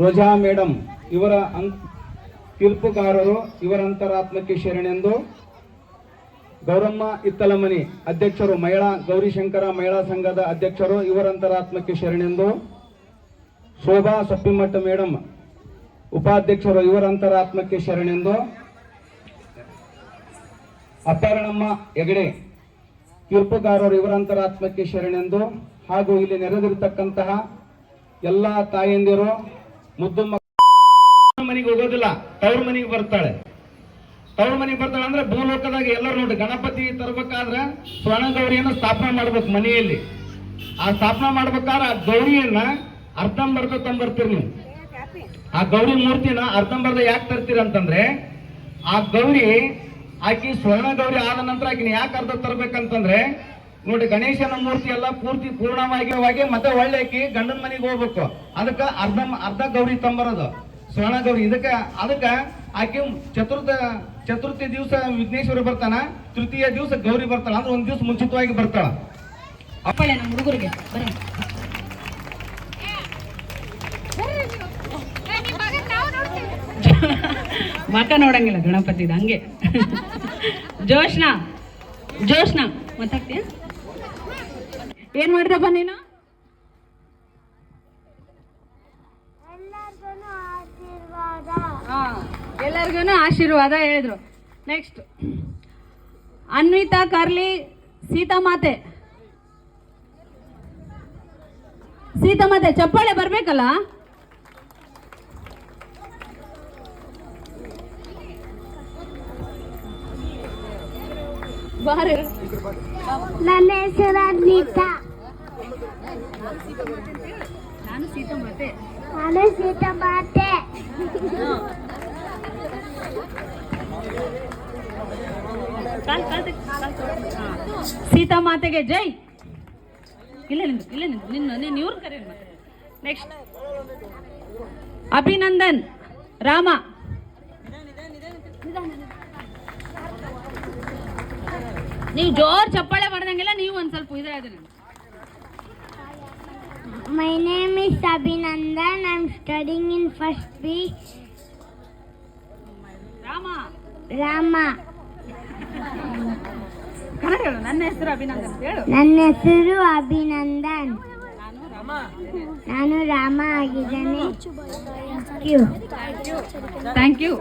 ರೋಜಾ madam ಇವರ ಅಂ- ತೀರ್ಪುಗಾರರು ಇವರ ಅಂತರಾತ್ಮಕ್ಕೆ ಶರಣೆಂದು ಗೌರಮ್ಮ ಇತ್ತಲಮನಿ ಅಧ್ಯಕ್ಷರು, ಮಹಿಳಾ ಗೌರಿಶಂಕರ ಮಹಿಳಾ ಸಂಘದ ಅಧ್ಯಕ್ಷರು ಇವರ ಅಂತರಾತ್ಮಕ್ಕೆ ಶರಣೆಂದು ಶೋಭಾ ಸಪ್ಪಿಮಠ ಮೇಡಮ್ ಉಪಾಧ್ಯಕ್ಷರು ಇವರ ಅಂತರಾತ್ಮಕ್ಕೆ ಶರಣೆಂದು ಅಪ್ಪಾರಣಮ್ಮ ಹೆಗಡೆ ತೀರ್ಪುಗಾರರು ಇವರ ಅಂತರಾತ್ಮಕ್ಕೆ ಶರಣೆಂದು ಹಾಗೂ ಇಲ್ಲಿ ನೆರೆದಿರತಕ್ಕಂತಹ ಎಲ್ಲ ತಾಯಂದಿರು ಮುದ್ದು ಮನೆಗೆ ಹೋಗೋದಿಲ್ಲ, ತವ್ರ ಮನೆಗೆ ಬರ್ತಾಳೆ. ತವ್ರ ಮನೆಗೆ ಬರ್ತಾಳೆ ಅಂದ್ರೆ ಭೂಲೋಕದಾಗ ಎಲ್ಲರೂ ನೋಡಿ, ಗಣಪತಿ ತರಬೇಕಾದ್ರೆ ಸ್ವರ್ಣ ಗೌರಿಯನ್ನು ಸ್ಥಾಪನೆ ಮಾಡ್ಬೇಕು ಮನೆಯಲ್ಲಿ. ಆ ಸ್ಥಾಪನೆ ಮಾಡ್ಬೇಕಾದ್ರೆ ಆ ಗೌರಿಯನ್ನ ಅರ್ಧಂಬರ್ಧ ತಂಬರ್ತೀರಿ ನೀವು. ಆ ಗೌರಿ ಮೂರ್ತಿನ ಅರ್ಧಂಬರ್ಧ ಯಾಕೆ ತರ್ತೀರಿ ಅಂತಂದ್ರೆ, ಆ ಗೌರಿ ಆಕಿ ಸ್ವರ್ಣ ಗೌರಿ ಆದ ನಂತರ ಆಕಿನ ಯಾಕೆ ಅರ್ಧ ತರ್ಬೇಕಂತಂದ್ರೆ ನೋಡಿ ಗಣೇಶನ ಮೂರ್ತಿ ಎಲ್ಲ ಪೂರ್ತಿ ಪೂರ್ಣವಾಗಿರುವಾಗೆ ಮತ್ತೆ ಒಳ್ಳೆಕಿ ಗಂಡನ ಮನೆಗೆ ಹೋಗ್ಬೇಕು. ಅದಕ್ಕೆ ಅರ್ಧ ಅರ್ಧ ಗೌರಿ ತಂಬರೋದು. ಸ್ವರ್ಣ ಗೌರಿ. ಇದಕ್ಕೆ, ಅದಕ್ಕೆ ಆಕೆ ಚತುರ್ಥ, ಚತುರ್ಥಿ ದಿವಸ ವಿಘ್ನೇಶ್ವರ ಬರ್ತಾನ, ತೃತೀಯ ದಿವಸ ಗೌರಿ ಬರ್ತಾಳ, ಅಂದ್ರೆ ಒಂದ್ ದಿವಸ ಮುಂಚಿತವಾಗಿ ಬರ್ತಾಳ. ಅಪ್ಪಳೆ ನಮ್ಮ ಹುಡುಗರಿಗೆ ಮಕ ನೋಡಂಗಿಲ್ಲ ಗಣಪತಿದ, ಹಂಗೆ. ಜೋಶ್ನಾ ಜೋಶ್ನ ಮಾತಾಡ್ತೀಯ? ಏನ್ ಮಾಡಿದಪ್ಪ ನೀನು? ಎಲ್ಲರಿಗೂ ಆಶೀರ್ವಾದ. ಹೇಳಿದ್ರು. ನೆಕ್ಸ್ಟ್ ಅನ್ವಿತಾ ಕರ್ಲಿ ಸೀತಾಮಾತೆ. ಸೀತಾಮಾತೆ ಚಪ್ಪಾಳೆ ಬರ್ಬೇಕಲ್ಲ? ನನ್ನ ಹೆಸರು ಅನ್ವಿತಾ ನಾನು ಸೀತಾಮಾತೆ ನಾನು ಸೀತಾ ಮಾತೆ ಸೀತಾ ಮಾತೆಗೆ ಜೈ ಇಲ್ಲ ನಿಂದು ಇಲ್ಲ ನಿಂದು ನಿನ್ನ ನೀನು ಇವ್ರು ಕರೆ ಮತ್ತೆ ನೆಕ್ಸ್ಟ್ ಅಭಿನಂದನ್ ರಾಮ ನೀವು ಜೋರ್ ಚಪ್ಪಾಳೆ ಮಾಡ್ದಂಗೆಲ್ಲ ನೀವು ಒಂದ್ ಸ್ವಲ್ಪ ಇದ್ರೆ ಅದನ್ನ My name is Abhinandan. I'm studying in first B. Rama. Rama. Kannada ಹೇಳು ನನ್ನ ಹೆಸರು ಅಭಿನಂದನ್ ಅಂತ ಹೇಳು. ನನ್ನ ಹೆಸರು ಅಭಿನಂದನ್. ನಾನು ರಾಮ. ನಾನು ರಾಮ ಆಗಿದ್ದೇನೆ. Q. ಥ್ಯಾಂಕ್ ಯು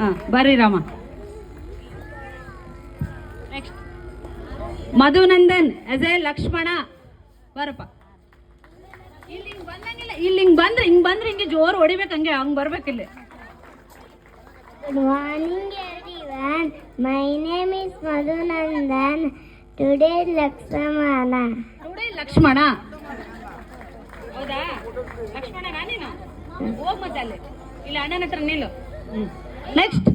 ಹಾಂ ಬರ್ರಿ Rama. Madhunandan S A Lakshmana. ಬರಪ್ಪ. ಇಲ್ಲಿ ಹಿಂಗ್ ಬಂದಂಗಿಲ್ಲ ಇಲ್ಲಿ ಹಿಂಗ್ ಬಂದ್ರೆ ಹಿಂಗ್ ಬಂದ್ರೆ ಹಿಂಗೆ ಜೋರು ಹೊಡಿಬೇಕು ಹಂಗೆ ಹಂಗ್ ಬರ್ಬೇಕಿಲ್ಲ Good morning, everyone. My name is Madhunandan. Today, Lakshmana. ಹೌದಾ? ಲಕ್ಷ್ಮಣ ನೀನು? ಹೋಗ್ ಮತ್ತೆ ಅಲ್ಲಿ. ಇಲ್ಲಿ ಅಣ್ಣನ ಹತ್ರ ನಿಲ್ಲು. Next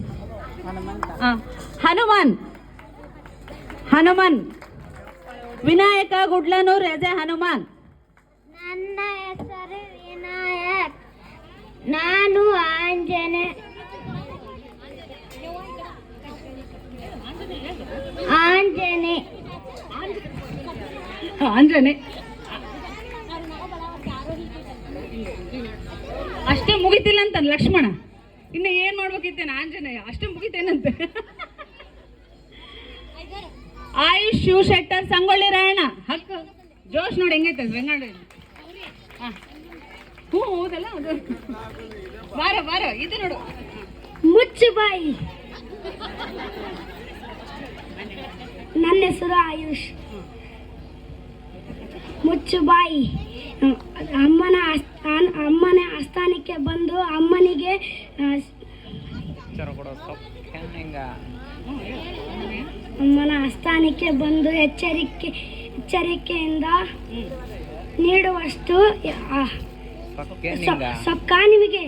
Hanuman. Hanuman. Vinayaka Gudlanur S A Hanuman ನನ್ನ ಹೆಸರು ವಿನಾಯಕ್ ನಾನು ಆಂಜನೆ ಆಂಜನೆ ಆಂಜನೆ ಅಷ್ಟೇ ಮುಗಿತಿಲ್ಲ ಅಂತ ಲಕ್ಷ್ಮಣ ಇನ್ನು ಏನ್ ಮಾಡ್ಬೇಕಿತ್ತೇನೆ ಆಂಜನೇಯ? ಅಷ್ಟೇ ಮುಗಿತೇನಂತೆ. ಆಯುಷ್ ಶಿವ ಶೆಟ್ಟರ್ ಸಂಗೊಳ್ಳಿ ರಾಯಣ್ಣ. ಹಕ್ಕು. ಜೋಶ್ ನೋಡಿ ಹೆಂಗೈತೆ ವೆಂಗಡ ಹೂ. ಹೌದಲ್ಲ ಅದು? ಬಾರ ಬಾರ ಇದು ನೋಡು. ಮುಚ್ಚು ಬಾಯಿ ನನ್ನ ಹೆಸರು ಆಯುಷ್. ಮುಚ್ಚು ಬಾಯಿ ಅಮ್ಮನ ಆಸ್ಥಾನ ಅಮ್ಮನ ಆಸ್ಥಾನಕ್ಕೆ ಬಂದು ಅಮ್ಮನಿಗೆ ಅಮ್ಮನ ಆಸ್ಥಾನಕ್ಕೆ ಬಂದು ಎಚ್ಚರಿಕೆ ಎಚ್ಚರಿಕೆಯಿಂದ ನೀಡುವಷ್ಟು ಸೊಕ್ಕ ನಿಮಗೆ?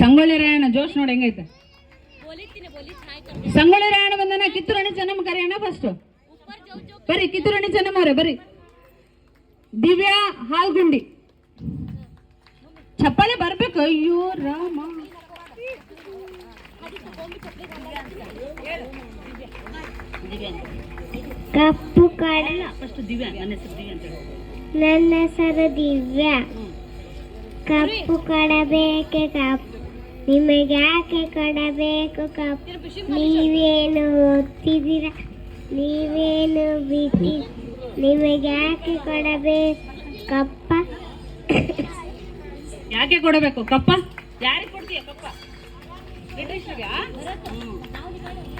ಸಂಗೊಳ್ಳಿ ರಾಯಣ್ಣ ಜೋಶ್ ನೋಡಿ ಹೆಂಗೈತೆ? ಸಂಗೊಳ್ಳಿ ರಾಯಣ ಬಂದನ ಕಿತ್ತೂರಾಣಿ ಚೆನ್ನಮ್ಮ ಕರೆಯೋಣ ಫಸ್ಟ್ ಬರ್ರಿ ಕಿತ್ತೂರಾಣಿ ಚೆನ್ನಮ್ಮ ಅವರೇ ಬರ್ರಿ. ದಿವ್ಯಾ ಹಾಲ್ಗುಂಡಿ. ಚಪ್ಪಾಳೆ ಬರ್ಬೇಕು? ಅಯ್ಯೋ ರಾಮ. ಕಪ್ಪು ಕಡ. ಫಸ್ಟ್ ದಿವ್ಯಾ ನನ್ನ ಹೆಸರು ದಿವ್ಯಾ ಅಂತ ಹೇಳು. ನನ್ನ ಹೆಸರು ದಿವ್ಯಾ. ಕಪ್ಪು ಕೊಡಬೇಕೆ ಕಪ್ ನಿಮಗೆ ಯಾಕೆ ಕೊಡಬೇಕು ಕಪ್ಪ ನೀವೇನು ಓದ್ತಿದ್ದೀರ ನೀವೇನು ಬಿಟ್ಟಿ? ನಿಮಗೆ ಯಾಕೆ ಕೊಡಬೇಕು ಕಪ್ಪ? ಯಾಕೆ ಕೊಡಬೇಕು ಕಪ್ಪ? ಯಾರಿಗೆ ಕೊಡ್ತೀಯ ಕಪ್ಪ?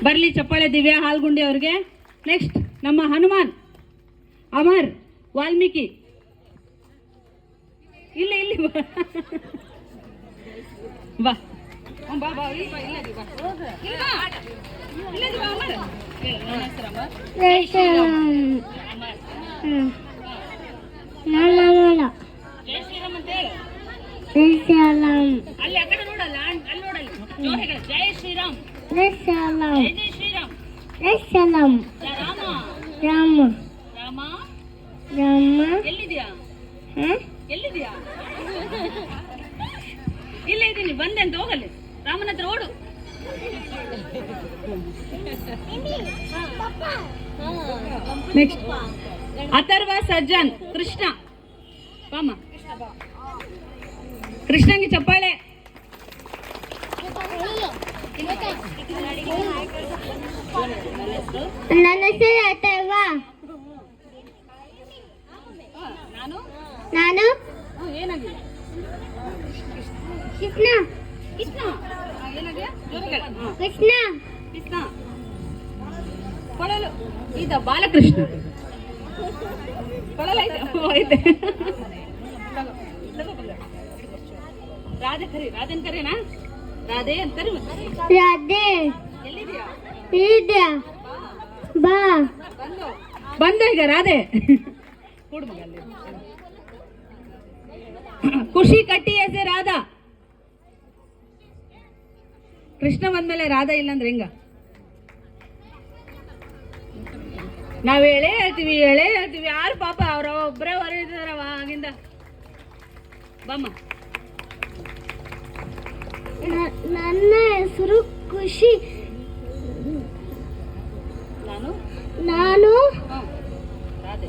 ಬರ್ಲಿ ಚಪ್ಪಾಳೆ ದಿವ್ಯಾ ಹಾಲ್ಗುಂಡಿ ಅವ್ರಿಗೆ. ನೆಕ್ಸ್ಟ್ ನಮ್ಮ ಹನುಮಾನ್, ಅಮರ್, ವಾಲ್ಮೀಕಿ. ಇಲ್ಲ, ಇಲ್ಲಿ ಬಾ. ಬಾ ಬಾ ಬಾ ಇಲ್ಲಿ ಬಾ. ಇಲ್ಲ ಬಾ. ಇಲ್ಲಿ ಬಾ ಇಲ್ಲ ಬಾ ಅಮರ್ ನನ್ನ ಹೆಸರು ಅಮರ್ ಹ್ಮ್. ನೋಡ ನೋಡ ಜೈ ಶ್ರೀರಾಮ್ ಅಂತ ಹೇಳು. ಸಲಾಮ್ ಅಲ್ಲಿ ಆ ಕಡೆ ನೋಡಲ್ಲ ಅಲ್ಲಿ ನೋಡಲ್ಲ. ಜೋರ್ ಹೇಳು ಜೈ ಶ್ರೀರಾಮ್. ಸಲಾಮ್ ಜೈ ಜೈ ಶ್ರೀರಾಮ್. ಸಲಾಮ್ ಜೈ ರಾಮ. ರಾಮ. ರಾಮ. ರಾಮ. ಎಲ್ಲಿದ್ಯಾ ಹ? ಎಲ್ಲಿದ್ಯಾ ಇಲ್ಲೇ ಇದ್ದೀನಿ ಬಂದೆ ಅಂತ ಹೋಗಲ್ಲಿ. ರಾಮನ ಹತ್ರ ಓಡು ನೆಕ್ಸ್ಟ್ ಅಥರ್ವ ಸಜ್ಜನ್ ಕೃಷ್ಣ ಬಾಮ ಕೃಷ್ಣಂಗೆ ಚಪ್ಪಾಳೆ ನನ್ನ ಹೆಸರು ಅಥರ್ವ ನಾನು ನಾನು ಏನಾಗಿದೆ ಕೃಷ್ಣ. ಏನಾಗಿದೆ ಕೃಷ್ಣ. ಕೃಷ್ಣ. ಕೊಳಲು. ಇದ ಬಾಲಕೃಷ್ಣ. ಕೊಳಲ ಐತೆ. ರಾಧೆ ಕರಿ ರಾಧನ್ ಕರೆನಾ? ರಾಧೆ ಅಂತಾರೆ ರಾಧೆ. ಎಲ್ಲಿದ್ಯಾ? ಇದೆ ಬಾ. ಬಂದು. ಬಂದು ಈಗ ರಾಧೆ. ಕೂಡು ಖುಷಿ ಕಟ್ಟಿ ಎಸೆ ರಾಧಾ. ಕೃಷ್ಣ ಬಂದ್ಮೇಲೆ ರಾಧಾ ಇಲ್ಲಂದ್ರೆ ಹೆಂಗ? ನಾವ್ ಹೇಳೇ ಹೇಳ್ತೀವಿ ಹೇಳೇ ಹೇಳ್ತೀವಿ. ಯಾರು ಪಾಪ ಅವ್ರ ಒಬ್ಬರೇ ಹೊರಗಿದಾರವ ಆಗಿಂದ ಬಮ್ಮ. ನನ್ನ ಹೆಸರು ಖುಷಿ. ನಾನು? ನಾನು ರಾಧೆ.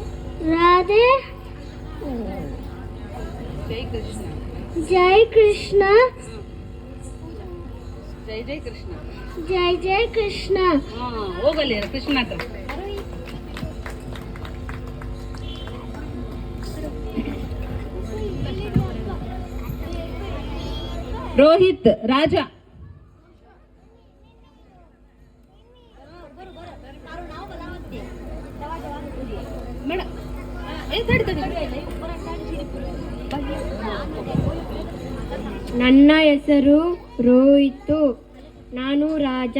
ಜೈ ರಾಧೆ ಜೈ ಕೃಷ್ಣ. ಜೈ ಜೈ ಕೃಷ್ಣ. ಜೈ ಜೈ ಕೃಷ್ಣ. ಹಾ ಹೋಗಲ್ಲಿ ಕೃಷ್ಣ ಹತ್ರ. ರೋಹಿತ್ ರಾಜ. ನನ್ನ ಹೆಸರು ರೋಹಿತ್ ನಾನು ರಾಜ.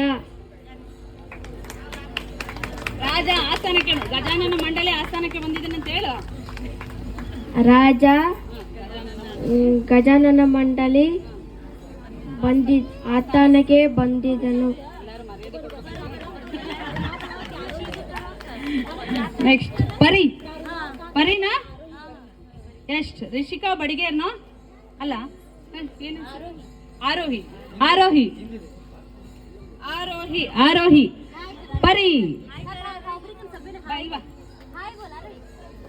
ರಾಜ ಆಸ್ಥಾನಕ್ಕೆ ಗಜಾನನ ಮಂಡಳಿ ಆಸ್ಥಾನಕ್ಕೆ ಬಂದಿದ್ದೇನೆ ಅಂತ ಹೇಳು. ರಾಜ ಗಜಾನನ ಮಂಡಳಿ ಬಂದಿ ಆತನಕ್ಕೆ ಬಂದಿದ್ದನು. ನೆಕ್ಸ್ಟ್ ಪರಿ. ಪರಿನಾ? ಎಷ್ಟು ರಿಷಿಕಾ ಬಡಿಗೇರ್ನೋ ಅಲ್ಲ ಏನು ಆರೋಹಿ ಆರೋಹಿ ಆರೋಹಿ ಆರೋಹಿ ಪರಿ ಬಾ, ಇಲ್ಲಿ ಬಾ.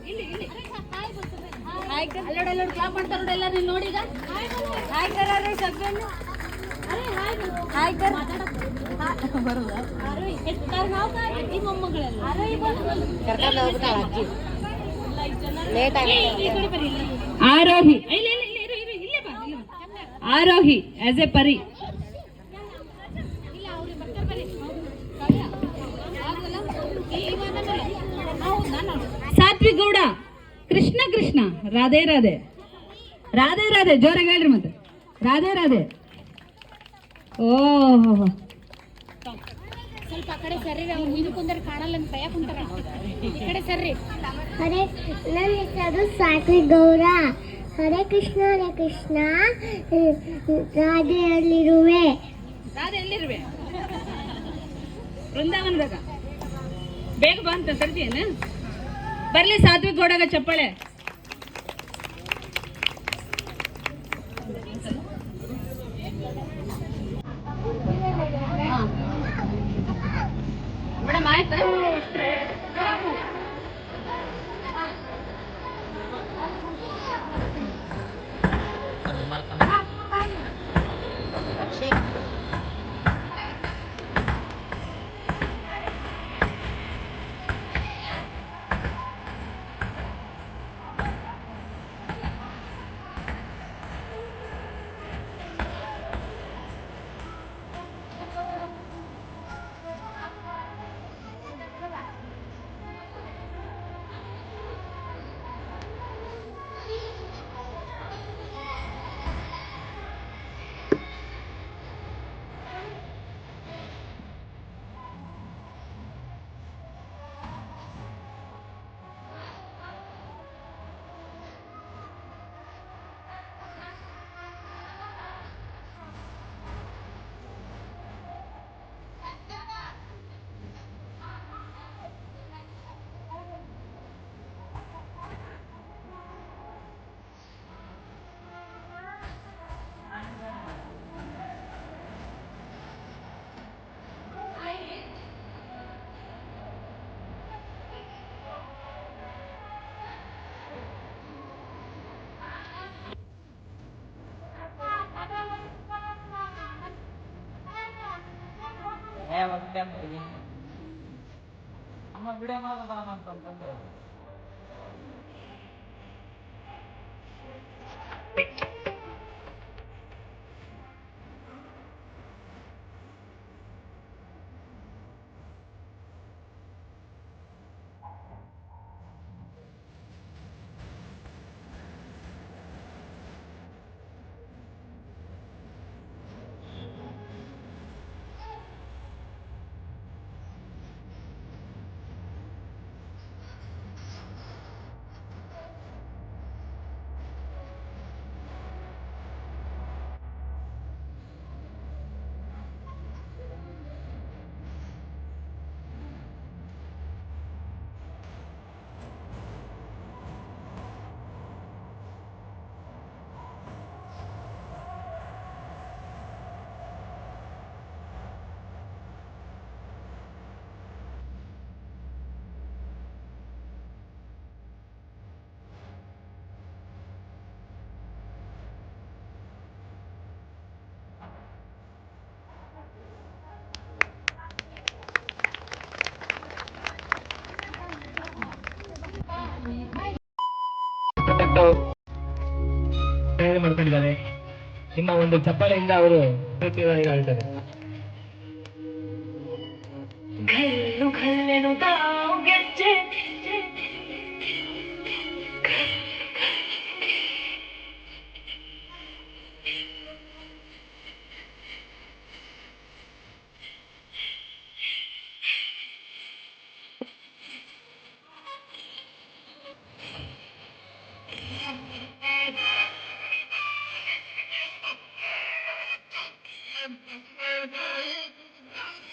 ಇಲ್ಲಿ ಇಲ್ಲಿ ಅಲ್ಲೋಡು ಅಲ್ಲೋಡು ಕ್ಲಾಪ್ ಮಾಡ್ತಾರೆ ನೋಡಿ ಎಲ್ಲರೂ ನೋಡಿ ಈಗ ಆರೋಹಿ ಆರೋಹಿ ಆಸ್ ಎ ಪರಿ ಸಾತ್ವಿ ಗೌಡ ಕೃಷ್ಣ ಕೃಷ್ಣ ರಾಧೆ ರಾಧೆ. ರಾಧೆ ರಾಧೆ ಜೋರಾಗಿ ಹೇಳ್ರಿ ಮತ್ತೆ. ರಾಧೆ ರಾಧೆ. ಓಹೋ. ಸ್ವಲ್ಪ ಆ ಕಡೆ ಸರ್ರಿ ಇದು ಕುಂದ್ರೆ ಕಾಣಲ್ಲ ಅಂತ ಭಯ ಕುಂತಾರ. ಈ ಕಡೆ ಸರ್ರಿ. ಹರೇ ನನ್ನ ಹೆಸರು ಸಾತ್ವಿಕ್ ಗೌರ ಹರೇ ಕೃಷ್ಣ ಹರೇ ಕೃಷ್ಣ. ರಾಧೆಯಲ್ಲಿರುವೆ. ರಾಧೆ ಎಲ್ಲಿರುವೆ ವೃಂದಾವನದಾಗ. ಬೇಗ ಬಾ ಅಂತ ತರ್ತೀಯೇನು ಬರ್ಲಿ ಸಾತ್ವಿಕ ಗೌಡಾಗ ಚಪ್ಪಾಳೆ. ಮೇಡಮ್, ಆಯ್ತಾ? ತಯಾರಿ ಮಾಡ್ಕೊಂಡಿದ್ದಾರೆ ನಿಮ್ಮ ಒಂದು ಚಪ್ಪಲೆಯಿಂದ ಅವರು ಪ್ರತಿಭಟನೆ ಹೇಳ್ತಾರೆ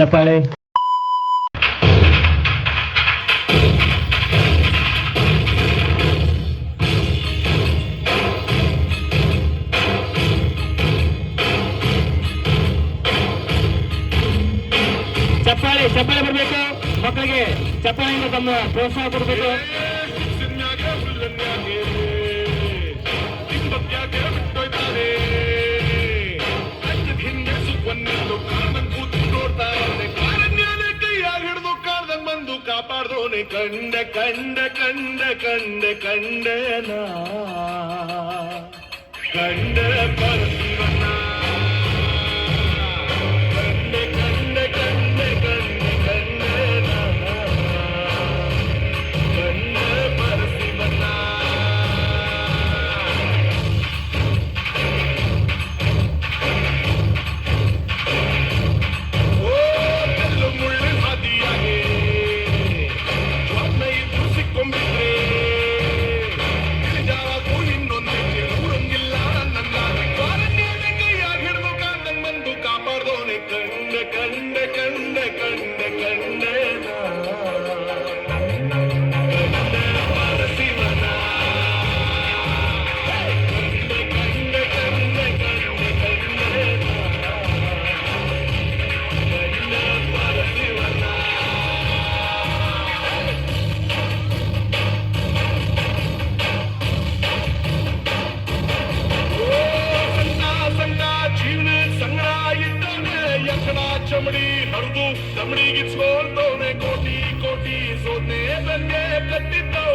ಚಪ್ಪಾಳೆ ಚಪ್ಪಾಳೆ ಚಪ್ಪಾಳೆ ಬರಬೇಕು. ಮಕ್ಕಳಿಗೆ ಚಪ್ಪಾಳೆಯಿಂದ ತಮ್ಮ ಪ್ರೋತ್ಸಾಹ ಕೊಡಬೇಕು. கோடி கண்ட கண்ட கண்ட கண்ட கண்டனா கண்ட பரசிவனா repetidor.